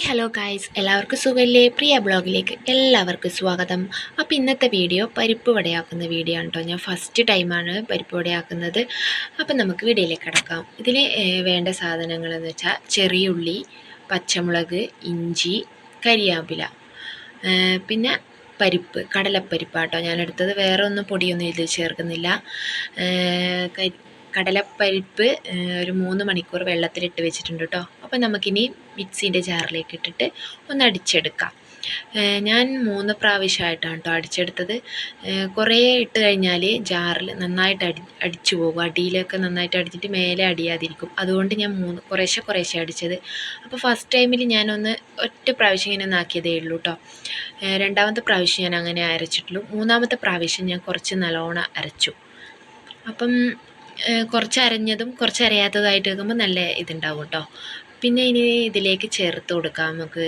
Hello guys എല്ലാവർക്കും സുഖമില്ലേ പ്രിയ ബ്ലോഗിലേക്ക് എല്ലാവർക്കും സ്വാഗതം. അപ്പോൾ ഇന്നത്തെ വീഡിയോ പരിപ്പ് വടയാക്കുന്ന വീഡിയോ ആണ് കേട്ടോ ഞാൻ ഫസ്റ്റ് ടൈമാണ് പരിപ്പ് വടയാക്കുന്നത്. അപ്പം നമുക്ക് വീഡിയോയിലേക്ക് കിടക്കാം. ഇതിൽ വേണ്ട സാധനങ്ങളെന്ന് വെച്ചാൽ ചെറിയ ഉള്ളി പച്ചമുളക് ഇഞ്ചി കരിയാപ്പില. പിന്നെ പരിപ്പ് കടലപ്പരിപ്പാട്ടോ ഞാൻ എടുത്തത് വേറെ ഒന്നും പൊടിയൊന്നും ഇതിൽ ചേർക്കുന്നില്ല. കടലപ്പരിപ്പ് ഒരു മൂന്ന് മണിക്കൂർ വെള്ളത്തിലിട്ട് വെച്ചിട്ടുണ്ട് കേട്ടോ അപ്പോൾ നമുക്കിനി മിക്സീന്റെ ജാറിലേക്ക് ഇട്ടിട്ട് ഒന്ന് അടിച്ചെടുക്കാം. ഞാൻ മൂന്ന് പ്രാവശ്യമായിട്ടാണ് കേട്ടോ അടിച്ചെടുത്തത്. കുറേ ഇട്ട് കഴിഞ്ഞാൽ ജാറിൽ നന്നായിട്ട് അടി അടിച്ചു പോകും. അടിയിലൊക്കെ നന്നായിട്ട് അടിച്ചിട്ട് മേലെ അടിയാതിരിക്കും. അതുകൊണ്ട് ഞാൻ മൂന്ന് കുറേശ്ശെ കുറേശ്ശെ അടിച്ചത്. അപ്പോൾ ഫസ്റ്റ് ടൈമിൽ ഞാനൊന്ന് ഒറ്റ പ്രാവശ്യം ഇങ്ങനെ നാക്കിയതേ ഉള്ളൂ കേട്ടോ രണ്ടാമത്തെ പ്രാവശ്യം ഞാൻ അങ്ങനെ അരച്ചിട്ടുള്ളൂ. മൂന്നാമത്തെ പ്രാവശ്യം ഞാൻ കുറച്ച് നല്ലോണം അരച്ചു. അപ്പം കുറച്ച് അരഞ്ഞതും വെക്കുമ്പോൾ നല്ല ഇതുണ്ടാവും കേട്ടോ പിന്നെ ഇനി ഇതിലേക്ക് ചേർത്ത് കൊടുക്കാം. നമുക്ക്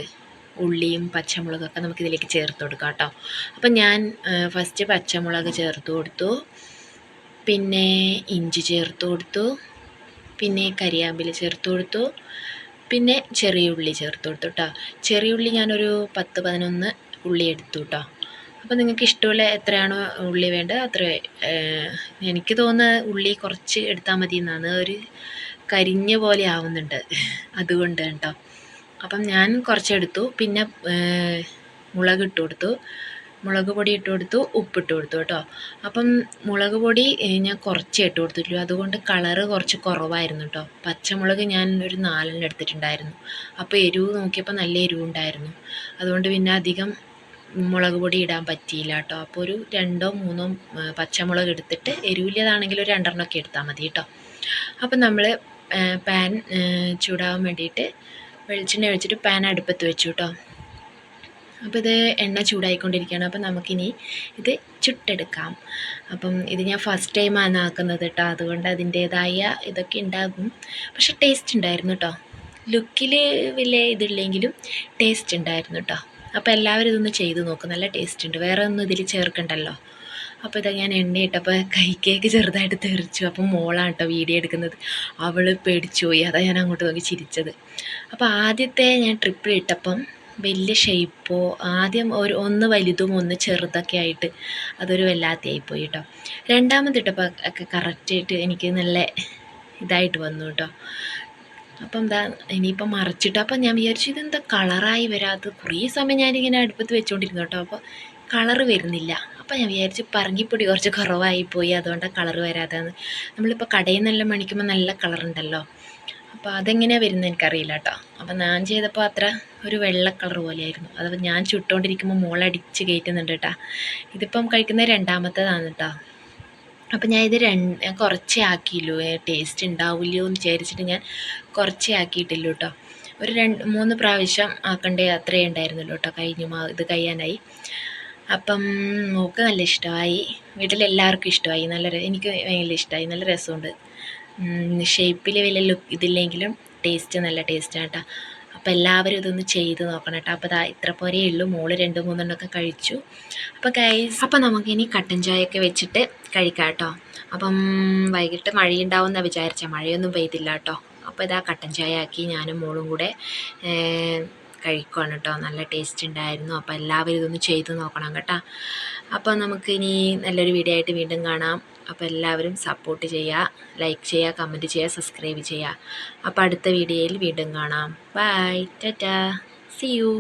ഉള്ളിയും പച്ചമുളകൊക്കെ നമുക്ക് ഇതിലേക്ക് ചേർത്ത് കൊടുക്കാം കേട്ടോ അപ്പം ഞാൻ ഫസ്റ്റ് പച്ചമുളക് ചേർത്ത് കൊടുത്തു. പിന്നെ ഇഞ്ചി ചേർത്ത് കൊടുത്തു. പിന്നെ കരിയാമ്പിൽ ചേർത്ത് കൊടുത്തു. പിന്നെ ചെറിയ ഉള്ളി ചേർത്ത് കൊടുത്തു കേട്ടോ ചെറിയ ഉള്ളി ഞാനൊരു പത്ത് പതിനൊന്ന് ഉള്ളി എടുത്തു കേട്ടോ അപ്പോൾ നിങ്ങൾക്ക് ഇഷ്ടമുള്ള എത്രയാണോ ഉള്ളി വേണ്ടത് അത്ര എനിക്ക് തോന്നുന്നത് ഉള്ളി കുറച്ച് എടുത്താൽ മതി എന്നാണ്. ഒരു കരിഞ്ഞ പോലെ ആവുന്നുണ്ട് അതുകൊണ്ട് കേട്ടോ. അപ്പം ഞാൻ കുറച്ചെടുത്തു പിന്നെ മുളക് ഇട്ട് കൊടുത്തു. മുളക് പൊടി ഇട്ട് കൊടുത്തു. ഉപ്പിട്ട് കൊടുത്തു കേട്ടോ. അപ്പം മുളക് പൊടി ഞാൻ കുറച്ച് ഇട്ട് കൊടുത്തിട്ടുള്ളൂ. അതുകൊണ്ട് കളറ് കുറച്ച് കുറവായിരുന്നു കേട്ടോ. പച്ചമുളക് ഞാൻ ഒരു നാലെണ്ണം എടുത്തിട്ടുണ്ടായിരുന്നു. അപ്പോൾ എരിവ് നോക്കിയപ്പോൾ നല്ല എരിവുണ്ടായിരുന്നു. അതുകൊണ്ട് പിന്നെ അധികം മുളക് പൊടി ഇടാൻ പറ്റിയില്ല കേട്ടോ. അപ്പോൾ ഒരു രണ്ടോ മൂന്നോ പച്ചമുളക് എടുത്തിട്ട് എരിവില്ലതാണെങ്കിൽ ഒരു രണ്ടെണ്ണമൊക്കെ എടുത്താൽ മതി കേട്ടോ. അപ്പം നമ്മൾ പാൻ ചൂടാവാൻ വേണ്ടിയിട്ട് വെളിച്ചെണ്ണ ഒഴിച്ചിട്ട് പാൻ അടുപ്പത്ത് വെച്ചു കേട്ടോ. അപ്പോൾ ഇത് എണ്ണ ചൂടായിക്കൊണ്ടിരിക്കുകയാണ്. അപ്പോൾ നമുക്കിനി ഇത് ചുട്ടെടുക്കാം. അപ്പം ഇത് ഞാൻ ഫസ്റ്റ് ടൈമാണ് ആക്കുന്നത് കേട്ടോ. അതുകൊണ്ട് അതിന്റേതായ ഇതൊക്കെ ഉണ്ടാകും. പക്ഷെ ടേസ്റ്റ് ഉണ്ടായിരുന്നു കേട്ടോ. ലുക്കിൽ വലിയ ഇതില്ലെങ്കിലും ടേസ്റ്റ് ഉണ്ടായിരുന്നു കേട്ടോ. അപ്പോൾ എല്ലാവരും ഇതൊന്ന് ചെയ്ത് നോക്കും. നല്ല ടേസ്റ്റ് ഉണ്ട്. വേറെ ഒന്നും ഇതിൽ ചേർക്കണ്ടല്ലോ. അപ്പോൾ ഇതാ ഞാൻ എണ്ണയിട്ടപ്പോൾ കൈക്കേക്ക് ചെറുതായിട്ട് തെറിച്ചു. അപ്പം മോളാണ് കേട്ടോ വീഡിയോ എടുക്കുന്നത്. അവൾ പേടിച്ചു പോയി അതാ ഞാൻ അങ്ങോട്ട് നോക്കി ചിരിച്ചത്. അപ്പോൾ ആദ്യത്തെ ഞാൻ ട്രിപ്പിൾ ഇട്ടപ്പം വലിയ ഷേപ്പോ ആദ്യം ഒരു ഒന്ന് വലുതും ഒന്ന് ചെറുതൊക്കെ ആയിട്ട് അതൊരു വല്ലാത്തയായിപ്പോയി കേട്ടോ രണ്ടാമത് ഇട്ടപ്പോൾ ഒക്കെ കറക്റ്റായിട്ട് എനിക്ക് നല്ല ഇതായിട്ട് വന്നു കേട്ടോ അപ്പം എന്താ ഇനിയിപ്പം മറിച്ചിട്ട് അപ്പം ഞാൻ വിചാരിച്ചു ഇതെന്താ കളറായി വരാത്തത്? കുറേ സമയം ഞാനിങ്ങനെ അടുപ്പത്ത് വെച്ചുകൊണ്ടിരുന്നു കേട്ടോ. അപ്പോൾ കളറ് വരുന്നില്ല. അപ്പം ഞാൻ വിചാരിച്ചു പറങ്കിപ്പൊടി കുറച്ച് കുറവായിപ്പോയി അതുകൊണ്ടാണ് കളറ് വരാത്തതെന്ന്. നമ്മളിപ്പോൾ കടയിൽ നിന്നെല്ലാം മണിക്കുമ്പോൾ നല്ല കളറുണ്ടല്ലോ. അപ്പോൾ അതെങ്ങനെയാണ് വരുന്നത് എനിക്കറിയില്ല കേട്ടോ. അപ്പം ഞാൻ ചെയ്തപ്പോൾ അത്ര ഒരു വെള്ള കളർ പോലെയായിരുന്നു. അത് ഞാൻ ചുട്ടുകൊണ്ടിരിക്കുമ്പോൾ മോളടിച്ച് കയറ്റുന്നുണ്ട് കേട്ടോ. ഇതിപ്പം കഴിക്കുന്ന രണ്ടാമത്തേതാണ് കേട്ടോ. അപ്പം ഞാൻ ഇത് രണ്ട് കുറച്ചേ ആക്കിയില്ലോ ടേസ്റ്റ് ഉണ്ടാവില്ലയോ എന്ന് വിചാരിച്ചിട്ട് ഞാൻ കുറച്ചേ ആക്കിയിട്ടില്ല കേട്ടോ ഒരു രണ്ട് മൂന്ന് പ്രാവശ്യം ആക്കണ്ടേ അത്രേ ഉണ്ടായിരുന്നുള്ളൂ കേട്ടോ കഴിഞ്ഞു മാ ഇത് കഴിയാനായി. അപ്പം നോക്ക് നല്ല ഇഷ്ടമായി. വീട്ടിലെല്ലാവർക്കും ഇഷ്ടമായി. നല്ല എനിക്ക് ഭയങ്കര ഇഷ്ടമായി. നല്ല രസമുണ്ട്. ഷേപ്പിൽ വലിയ ലുക്ക് ഇതില്ലെങ്കിലും ടേസ്റ്റ് നല്ല ടേസ്റ്റാണ് കേട്ടോ അപ്പോൾ എല്ലാവരും ഇതൊന്ന് ചെയ്ത് നോക്കണം കേട്ടോ അപ്പോൾ ഇതാ ഇത്ര പോരേ ഉള്ളൂ. മോൾ രണ്ട് മൂന്നെണ്ണമൊക്കെ കഴിച്ചു. അപ്പോൾ കൈസ് അപ്പോൾ നമുക്കിനി കട്ടൻ ചായയൊക്കെ വെച്ചിട്ട് കഴിക്കാം കേട്ടോ അപ്പം വൈകിട്ട് മഴയുണ്ടാവും എന്നാണ് വിചാരിച്ച. മഴയൊന്നും പെയ്തില്ല കേട്ടോ അപ്പോൾ ഇതാ കട്ടൻ ചായ ആക്കി ഞാനും മോളും കൂടെ കഴിക്കുവാണ് കേട്ടോ നല്ല ടേസ്റ്റ് ഉണ്ടായിരുന്നു അപ്പോൾ എല്ലാവരും ഇതൊന്ന് ചെയ്ത് നോക്കണം കേട്ടോ. അപ്പോൾ നമുക്കിനി നല്ലൊരു വീഡിയോ ആയിട്ട് വീണ്ടും കാണാം. അപ്പോൾ എല്ലാവരും സപ്പോർട്ട് ചെയ്യുക ലൈക്ക് ചെയ്യുക കമന്റ് ചെയ്യുക സബ്സ്ക്രൈബ് ചെയ്യുക അപ്പോൾ അടുത്ത വീഡിയോയിൽ വീണ്ടും കാണാം. By Tata C U